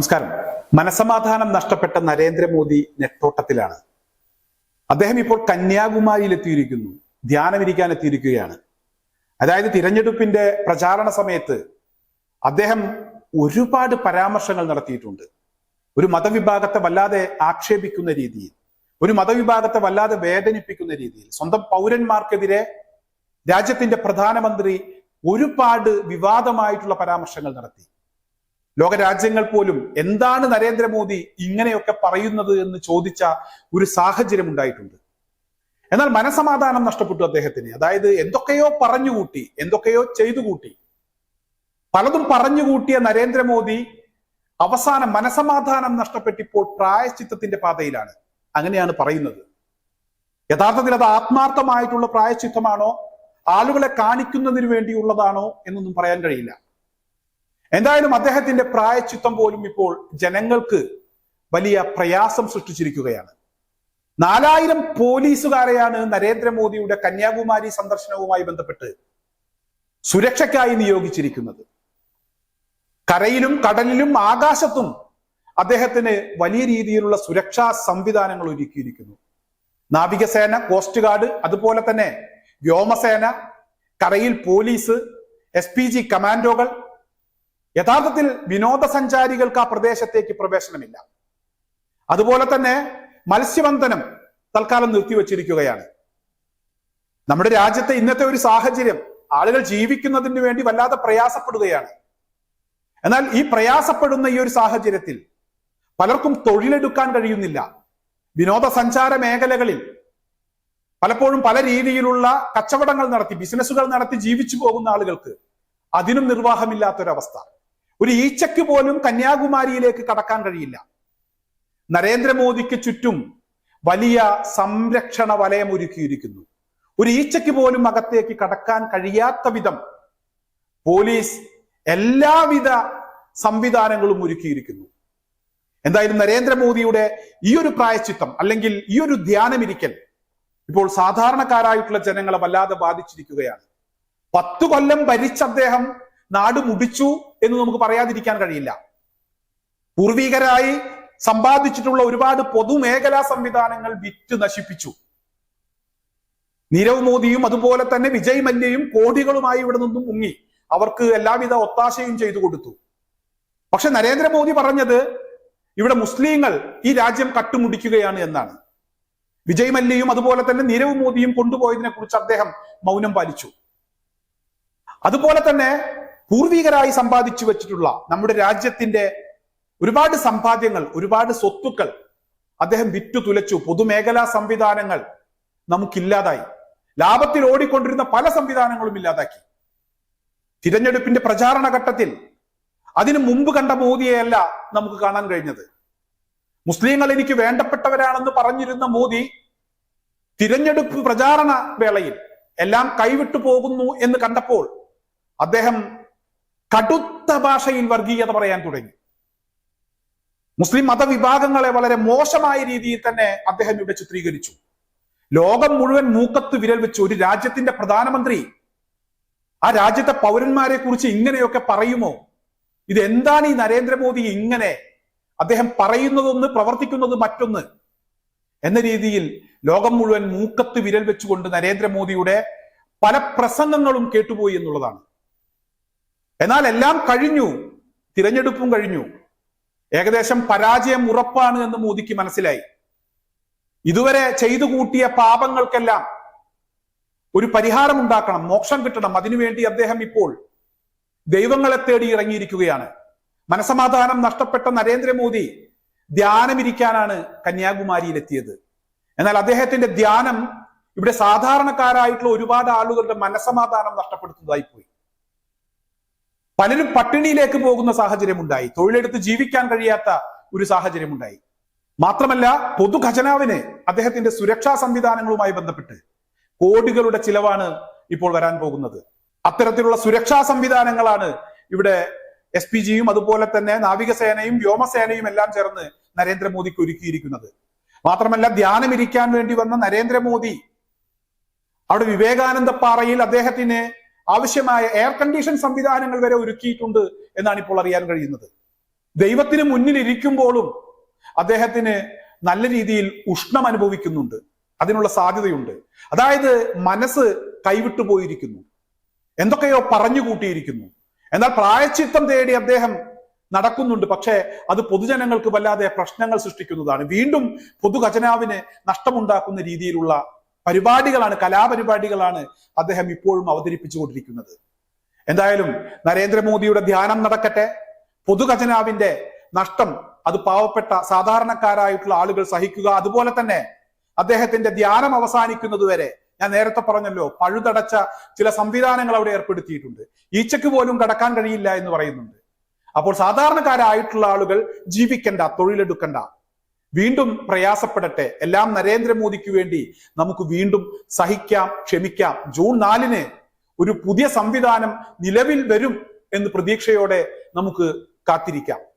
നമസ്കാരം. മനസമാധാനം നഷ്ടപ്പെട്ട നരേന്ദ്രമോദി നെട്ടോട്ടത്തിലാണ്. അദ്ദേഹം ഇപ്പോൾ കന്യാകുമാരിയിൽ എത്തിയിരിക്കുന്നു ധ്യാനമിരിക്കാൻ എത്തിയിരിക്കുകയാണ് അതായത് തിരഞ്ഞെടുപ്പിന്റെ പ്രചാരണ സമയത്ത് അദ്ദേഹം ഒരുപാട് പരാമർശങ്ങൾ നടത്തിയിട്ടുണ്ട്. ഒരു മതവിഭാഗത്തെ വല്ലാതെ ആക്ഷേപിക്കുന്ന രീതിയിൽ ഒരു മതവിഭാഗത്തെ വല്ലാതെ വേദനിപ്പിക്കുന്ന രീതിയിൽ സ്വന്തം പൗരന്മാർക്കെതിരെ രാജ്യത്തിന്റെ പ്രധാനമന്ത്രി ഒരുപാട് വിവാദമായിട്ടുള്ള പരാമർശങ്ങൾ നടത്തി. ലോകരാജ്യങ്ങൾ പോലും എന്താണ് നരേന്ദ്രമോദി ഇങ്ങനെയൊക്കെ പറയുന്നത് എന്ന് ചോദിച്ച ഒരു സാഹചര്യം ഉണ്ടായിട്ടുണ്ട്. എന്നാൽ മനസമാധാനം നഷ്ടപ്പെട്ടു അദ്ദേഹത്തിന്. അതായത് എന്തൊക്കെയോ പറഞ്ഞുകൂട്ടി എന്തൊക്കെയോ ചെയ്തു കൂട്ടി. പലതും പറഞ്ഞുകൂട്ടിയ നരേന്ദ്രമോദി അവസാനം മനസമാധാനം നഷ്ടപ്പെട്ടിപ്പോൾ പ്രായശ്ചിത്തത്തിന്റെ പാതയിലാണ്. അങ്ങനെയാണ് പറയുന്നത്. യഥാർത്ഥത്തിൽ അത് ആത്മാർത്ഥമായിട്ടുള്ള പ്രായശ്ചിത്തമാണോ? ആളുകളെ കാണിക്കുന്നതിന് വേണ്ടിയുള്ളതാണോ എന്നൊന്നും പറയാൻ കഴിയില്ല. എന്തായാലും അദ്ദേഹത്തിന്റെ പ്രായച്ചിത്തം പോലും ഇപ്പോൾ ജനങ്ങൾക്ക് വലിയ പ്രയാസം സൃഷ്ടിച്ചിരിക്കുകയാണ്. നാലായിരം പോലീസുകാരെയാണ് നരേന്ദ്രമോദിയുടെ കന്യാകുമാരി സന്ദർശനവുമായി ബന്ധപ്പെട്ട് സുരക്ഷയ്ക്കായി നിയോഗിച്ചിരിക്കുന്നത്. കരയിലും കടലിലും ആകാശത്തും അദ്ദേഹത്തിന് വലിയ രീതിയിലുള്ള സുരക്ഷാ സംവിധാനങ്ങൾ ഒരുക്കിയിരിക്കുന്നു. നാവികസേന കോസ്റ്റ് ഗാർഡ് അതുപോലെ തന്നെ വ്യോമസേന കരയിൽ പോലീസ് എസ് കമാൻഡോകൾ യഥാർത്ഥത്തിൽ വിനോദസഞ്ചാരികൾക്ക് ആ പ്രദേശത്തേക്ക് പ്രവേശനമില്ല. അതുപോലെ തന്നെ മത്സ്യബന്ധനം തൽക്കാലം നിർത്തിവച്ചിരിക്കുകയാണ്. നമ്മുടെ രാജ്യത്തെ ഇന്നത്തെ ഒരു സാഹചര്യം ആളുകൾ ജീവിക്കുന്നതിന് വേണ്ടി വല്ലാതെ പ്രയാസപ്പെടുകയാണ്. എന്നാൽ ഈ പ്രയാസപ്പെടുന്ന ഈ ഒരു സാഹചര്യത്തിൽ പലർക്കും തൊഴിലെടുക്കാൻ കഴിയുന്നില്ല. വിനോദസഞ്ചാര മേഖലകളിൽ പലപ്പോഴും പല രീതിയിലുള്ള കച്ചവടങ്ങൾ നടത്തി ബിസിനസ്സുകൾ നടത്തി ജീവിച്ചു പോകുന്ന ആളുകൾക്ക് അതിനും നിർവാഹമില്ലാത്തൊരവസ്ഥ. ഒരു ഈച്ചക്ക് പോലും കന്യാകുമാരിയിലേക്ക് കടക്കാൻ കഴിയില്ല. നരേന്ദ്രമോദിക്ക് ചുറ്റും വലിയ സംരക്ഷണ വലയം ഒരുക്കിയിരിക്കുന്നു. ഒരു ഈച്ചയ്ക്ക് പോലും അകത്തേക്ക് കടക്കാൻ കഴിയാത്ത വിധം പോലീസ് എല്ലാവിധ സംവിധാനങ്ങളും ഒരുക്കിയിരിക്കുന്നു. എന്തായാലും നരേന്ദ്രമോദിയുടെ ഈ ഒരു പ്രായച്ചിത്തം അല്ലെങ്കിൽ ഈ ഒരു ധ്യാനമിരിക്കൽ ഇപ്പോൾ സാധാരണക്കാരായിട്ടുള്ള ജനങ്ങളെ വല്ലാതെ ബാധിച്ചിരിക്കുകയാണ്. പത്തു കൊല്ലം ഭരിച്ച അദ്ദേഹം നാട് മുടിച്ചു എന്ന് നമുക്ക് പറയാതിരിക്കാൻ കഴിയില്ല. പൂർവീകരായി സമ്പാദിച്ചിട്ടുള്ള ഒരുപാട് പൊതുമേഖലാ സംവിധാനങ്ങൾ വിറ്റ് നശിപ്പിച്ചു. നീരവ് മോദിയും അതുപോലെ തന്നെ വിജയ് മല്യയും കോടികളുമായി ഇവിടെ നിന്നും മുങ്ങി. അവർക്ക് എല്ലാവിധ ഒത്താശയും ചെയ്തു കൊടുത്തു. പക്ഷെ നരേന്ദ്രമോദി പറഞ്ഞത് ഇവിടെ മുസ്ലിങ്ങൾ ഈ രാജ്യം കട്ടുമുടിക്കുകയാണ് എന്നാണ്. വിജയ് മല്യയും അതുപോലെ തന്നെ നീരവ് മോദിയും കൊണ്ടുപോയതിനെ കുറിച്ച് അദ്ദേഹം മൗനം പാലിച്ചു. അതുപോലെ തന്നെ പൂർവികരായി സമ്പാദിച്ചു വെച്ചിട്ടുള്ള നമ്മുടെ രാജ്യത്തിന്റെ ഒരുപാട് സമ്പാദ്യങ്ങൾ ഒരുപാട് സ്വത്തുക്കൾ അദ്ദേഹം വിറ്റു തുലച്ചു. പൊതുമേഖലാ സംവിധാനങ്ങൾ നമുക്കില്ലാതായി. ലാഭത്തിൽ ഓടിക്കൊണ്ടിരുന്ന പല സംവിധാനങ്ങളും ഇല്ലാതാക്കി. തിരഞ്ഞെടുപ്പിന്റെ പ്രചാരണ ഘട്ടത്തിൽ അതിനു മുമ്പ് കണ്ട മോദിയെയല്ല നമുക്ക് കാണാൻ കഴിഞ്ഞത്. മുസ്ലിങ്ങൾ എനിക്ക് വേണ്ടപ്പെട്ടവരാണെന്ന് പറഞ്ഞിരുന്ന മോദി തിരഞ്ഞെടുപ്പ് പ്രചാരണ വേളയിൽ എല്ലാം കൈവിട്ടു പോകുന്നു എന്ന് കണ്ടപ്പോൾ അദ്ദേഹം കടുത്ത ഭാഷയിൽ വർഗീയത പറയാൻ തുടങ്ങി. മുസ്ലിം മതവിഭാഗങ്ങളെ വളരെ മോശമായ രീതിയിൽ തന്നെ അദ്ദേഹം ഇവിടെ ചിത്രീകരിച്ചു. ലോകം മുഴുവൻ മൂക്കത്ത് വിരൽ വെച്ച് ഒരു രാജ്യത്തിന്റെ പ്രധാനമന്ത്രി ആ രാജ്യത്തെ പൗരന്മാരെ കുറിച്ച് ഇങ്ങനെയൊക്കെ പറയുമോ? ഇത് എന്താണ് ഈ നരേന്ദ്രമോദി ഇങ്ങനെ അദ്ദേഹം പറയുന്നതൊന്ന് പ്രവർത്തിക്കുന്നത് മറ്റൊന്ന്? എന്ന രീതിയിൽ ലോകം മുഴുവൻ മൂക്കത്ത് വിരൽ വെച്ചുകൊണ്ട് നരേന്ദ്രമോദിയുടെ പല പ്രസംഗങ്ങളും കേട്ടുപോയി എന്നുള്ളതാണ്. എന്നാൽ എല്ലാം കഴിഞ്ഞു. തിരഞ്ഞെടുപ്പും കഴിഞ്ഞു. ഏകദേശം പരാജയം ഉറപ്പാണ് എന്ന് മോദിക്ക് മനസ്സിലായി. ഇതുവരെ ചെയ്തു കൂട്ടിയ പാപങ്ങൾക്കെല്ലാം ഒരു പരിഹാരം ഉണ്ടാക്കണം മോക്ഷം കിട്ടണം. അതിനുവേണ്ടി അദ്ദേഹം ഇപ്പോൾ ദൈവങ്ങളെ തേടി ഇറങ്ങിയിരിക്കുകയാണ്. മനസമാധാനം നഷ്ടപ്പെട്ട നരേന്ദ്രമോദി ധ്യാനമിരിക്കാനാണ് കന്യാകുമാരിയിലെത്തിയത്. എന്നാൽ അദ്ദേഹത്തിന്റെ ധ്യാനം ഇവിടെ സാധാരണക്കാരായിട്ടുള്ള ഒരുപാട് ആളുകളുടെ മനസമാധാനം നഷ്ടപ്പെടുത്തുന്നതായി പോയി. പലരും പട്ടിണിയിലേക്ക് പോകുന്ന സാഹചര്യം ഉണ്ടായി തൊഴിലെടുത്ത് ജീവിക്കാൻ കഴിയാത്ത ഒരു സാഹചര്യം ഉണ്ടായി മാത്രമല്ല പൊതു ഖജനാവിന് അദ്ദേഹത്തിന്റെ സുരക്ഷാ സംവിധാനങ്ങളുമായി ബന്ധപ്പെട്ട് കോടികളുടെ ചിലവാണ് ഇപ്പോൾ വരാൻ പോകുന്നത്. അത്തരത്തിലുള്ള സുരക്ഷാ സംവിധാനങ്ങളാണ് ഇവിടെ എസ് പി ജിയും അതുപോലെ തന്നെ നാവികസേനയും വ്യോമസേനയും എല്ലാം ചേർന്ന് നരേന്ദ്രമോദിക്ക് ഒരുക്കിയിരിക്കുന്നത്. മാത്രമല്ല ധ്യാനമിരിക്കാൻ വേണ്ടി വന്ന നരേന്ദ്രമോദി അവിടെ വിവേകാനന്ദ പാറയിൽ അദ്ദേഹത്തിന് ആവശ്യമായ എയർ കണ്ടീഷൻ സംവിധാനങ്ങൾ വരെ ഒരുക്കിയിട്ടുണ്ട് എന്നാണ് ഇപ്പോൾ അറിയാൻ കഴിയുന്നത്. ദൈവത്തിന് മുന്നിൽ ഇരിക്കുമ്പോഴും അദ്ദേഹത്തിന് നല്ല രീതിയിൽ ഉഷ്ണം അനുഭവിക്കുന്നുണ്ട്. അതിനുള്ള സാധ്യതയുണ്ട്. അതായത് മനസ്സ് കൈവിട്ടു പോയിരിക്കുന്നു. എന്തൊക്കെയോ പറഞ്ഞു കൂട്ടിയിരിക്കുന്നു. എന്നാൽ പ്രായച്ചിത്തം തേടി അദ്ദേഹം നടക്കുന്നുണ്ട്. പക്ഷേ അത് പൊതുജനങ്ങൾക്ക് വല്ലാതെ പ്രശ്നങ്ങൾ സൃഷ്ടിക്കുന്നതാണ്. വീണ്ടും പൊതുഖജനാവിന് നഷ്ടമുണ്ടാക്കുന്ന രീതിയിലുള്ള പരിപാടികളാണ് കലാപരിപാടികളാണ് അദ്ദേഹം ഇപ്പോഴും അവതരിപ്പിച്ചുകൊണ്ടിരിക്കുന്നത്. എന്തായാലും നരേന്ദ്രമോദിയുടെ ധ്യാനം നടക്കട്ടെ. പൊതുഖജനാവിന്റെ നഷ്ടം അത് പാവപ്പെട്ട സാധാരണക്കാരായിട്ടുള്ള ആളുകൾ സഹിക്കുക. അതുപോലെ തന്നെ അദ്ദേഹത്തിന്റെ ധ്യാനം അവസാനിക്കുന്നത് വരെ ഞാൻ നേരത്തെ പറഞ്ഞല്ലോ പഴുതടച്ച ചില സംവിധാനങ്ങൾ അവിടെ ഏർപ്പെടുത്തിയിട്ടുണ്ട്. ഈച്ചയ്ക്ക് പോലും കടക്കാൻ കഴിയില്ല എന്ന് പറയുന്നുണ്ട്. അപ്പോൾ സാധാരണക്കാരായിട്ടുള്ള ആളുകൾ ജീവിക്കണ്ട തൊഴിലെടുക്കണ്ട. വീണ്ടും പ്രയാസപ്പെടട്ടെ. എല്ലാം നരേന്ദ്രമോദിക്ക് വേണ്ടി നമുക്ക് വീണ്ടും സഹിക്കാം ക്ഷമിക്കാം. ജൂൺ നാലിന് ഒരു പുതിയ സംവിധാനം നിലവിൽ വരും എന്ന് പ്രതീക്ഷയോടെ നമുക്ക് കാത്തിരിക്കാം.